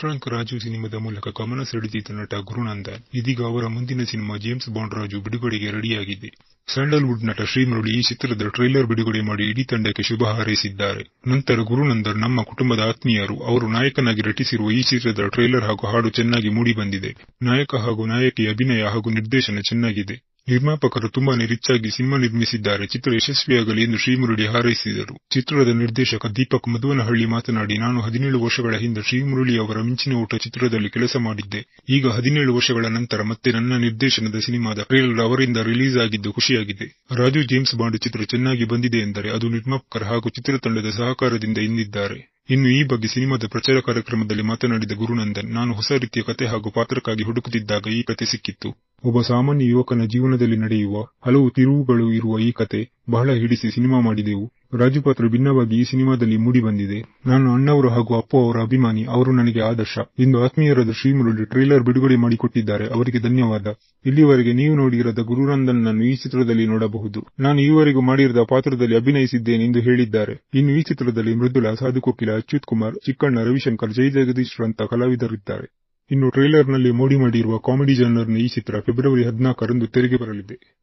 Trunk Raju ಸಿನಿಮಾದ ಮೂಲಕ ಗಮನ ಸೆಳೆದಿದ್ದ ನಟ ಗುರುನಂದನ್. ಇದೀಗ ಅವರ ಮುಂದಿನ ಸಿನಿಮಾ ಜೇಮ್ಸ್ ಬಾಂಡ್ ರಾಜು ಬಿಡುಗಡೆಗೆ ರೆಡಿಯಾಗಿದೆ. ಸ್ಯಾಂಡಲ್ವುಡ್ ನಟ ಶ್ರೀಮುರಳಿ ಈ ಚಿತ್ರದ ಟ್ರೈಲರ್ ಬಿಡುಗಡೆ ಮಾಡಿ ಇಡೀ ತಂಡಕ್ಕೆ ಶುಭ ಹಾರೈಸಿದ್ದಾರೆ. ನಂತರ ಗುರುನಂದರ್ ನಮ್ಮ ಕುಟುಂಬದ ಆತ್ಮೀಯರು, ಅವರು ನಾಯಕನಾಗಿ ನಟಿಸಿರುವ ಈ ಚಿತ್ರದ ಟ್ರೈಲರ್ ಹಾಗೂ ಹಾಡು ಚೆನ್ನಾಗಿ ಮೂಡಿಬಂದಿದೆ. ನಾಯಕ ಹಾಗೂ ನಾಯಕಿ ಅಭಿನಯ ಹಾಗೂ ನಿರ್ದೇಶನ ಚೆನ್ನಾಗಿದೆ. ನಿರ್ಮಾಪಕರು ತುಂಬಾನೇ ರಿಚ್ ಆಗಿ ಸಿನಿಮಾ ನಿರ್ಮಿಸಿದ್ದಾರೆ. ಚಿತ್ರ ಯಶಸ್ವಿಯಾಗಲಿ ಎಂದು ಶ್ರೀಮುರಳಿ ಹಾರೈಸಿದರು. ಚಿತ್ರದ ನಿರ್ದೇಶಕ ದೀಪಕ್ ಮಧುವನಹಳ್ಳಿ ಮಾತನಾಡಿ, ನಾನು ಹದಿನೇಳು ವರ್ಷಗಳ ಹಿಂದೆ ಶ್ರೀಮುರಳಿ ಅವರ ಮಿಂಚಿನ ಓಟ ಚಿತ್ರದಲ್ಲಿ ಕೆಲಸ ಮಾಡಿದ್ದೆ. ಈಗ ಹದಿನೇಳು ವರ್ಷಗಳ ನಂತರ ಮತ್ತೆ ನನ್ನ ನಿರ್ದೇಶನದ ಸಿನಿಮಾದ ಟ್ರೇಲರ್ ಅವರಿಂದ ರಿಲೀಸ್ ಆಗಿದ್ದು ಖುಷಿಯಾಗಿದೆ. ರಾಜು ಜೇಮ್ಸ್ ಬಾಂಡ್ ಚಿತ್ರ ಚೆನ್ನಾಗಿ ಬಂದಿದೆ ಎಂದರೆ ಅದು ನಿರ್ಮಾಪಕರ ಹಾಗೂ ಚಿತ್ರತಂಡದ ಸಹಕಾರದಿಂದ ಎಂದಿದ್ದಾರೆ ಇನ್ನು ಈ ಬಗ್ಗೆ ಸಿನಿಮಾದ ಪ್ರಚಾರ ಕಾರ್ಯಕ್ರಮದಲ್ಲಿ ಮಾತನಾಡಿದ ಗುರುನಂದನ್, ನಾನು ಹೊಸ ರೀತಿಯ ಕತೆ ಹಾಗೂ ಪಾತ್ರಕ್ಕಾಗಿ ಹುಡುಕುತ್ತಿದ್ದಾಗ ಈ ಕತೆ ಸಿಕ್ಕಿತ್ತು. ಒಬ್ಬ ಸಾಮಾನ್ಯ ಯುವಕನ ಜೀವನದಲ್ಲಿ ನಡೆಯುವ ಹಲವು ತಿರುವುಗಳು ಇರುವ ಈ ಕತೆ ಬಹಳ ಹಿಡಿಸಿ ಸಿನಿಮಾ ಮಾಡಿದೆವು. ರಾಜು ಪಾತ್ರ ಭಿನ್ನವಾಗಿ ಈ ಸಿನಿಮಾದಲ್ಲಿ ಮೂಡಿ ಬಂದಿದೆ. ನಾನು ಅಣ್ಣವರು ಹಾಗೂ ಅಪ್ಪು ಅವರ ಅಭಿಮಾನಿ, ಅವರು ನನಗೆ ಆದರ್ಶ. ಇಂದು ಆತ್ಮೀಯರಾದ ಶ್ರೀಮುರಳಿ ಟ್ರೈಲರ್ ಬಿಡುಗಡೆ ಮಾಡಿಕೊಟ್ಟಿದ್ದಾರೆ. ಅವರಿಗೆ ಧನ್ಯವಾದ. ಇಲ್ಲಿವರೆಗೆ ನೀವು ನೋಡಿರದ ಗುರುನಂದನ್ ನನ್ನು ಈ ಚಿತ್ರದಲ್ಲಿ ನೋಡಬಹುದು. ನಾನು ಈವರೆಗೂ ಮಾಡಿರದ ಪಾತ್ರದಲ್ಲಿ ಅಭಿನಯಿಸಿದ್ದೇನೆ ಎಂದು ಹೇಳಿದ್ದಾರೆ. ಇನ್ನು ಈ ಚಿತ್ರದಲ್ಲಿ ಮೃದುಲಾ, ಸಾಧುಕೋಕಿಲ, ಅಚ್ಯುತ್ ಕುಮಾರ್, ಚಿಕ್ಕಣ್ಣ ರವಿಶಂಕರ್, ಜೈ ಜಗದೀಶ್ ರಂತ ಕಲಾವಿದರಿದ್ದಾರೆ. ಇನ್ನು ಟ್ರೈಲರ್ನಲ್ಲಿ ಮೋಡಿ ಮಾಡಿರುವ ಕಾಮಿಡಿ ಜಾನರ್ನ ಈ ಚಿತ್ರ ಫೆಬ್ರವರಿ ಹದಿನಾಲ್ಕರಂದು ತೆರೆಗೆ ಬರಲಿದೆ.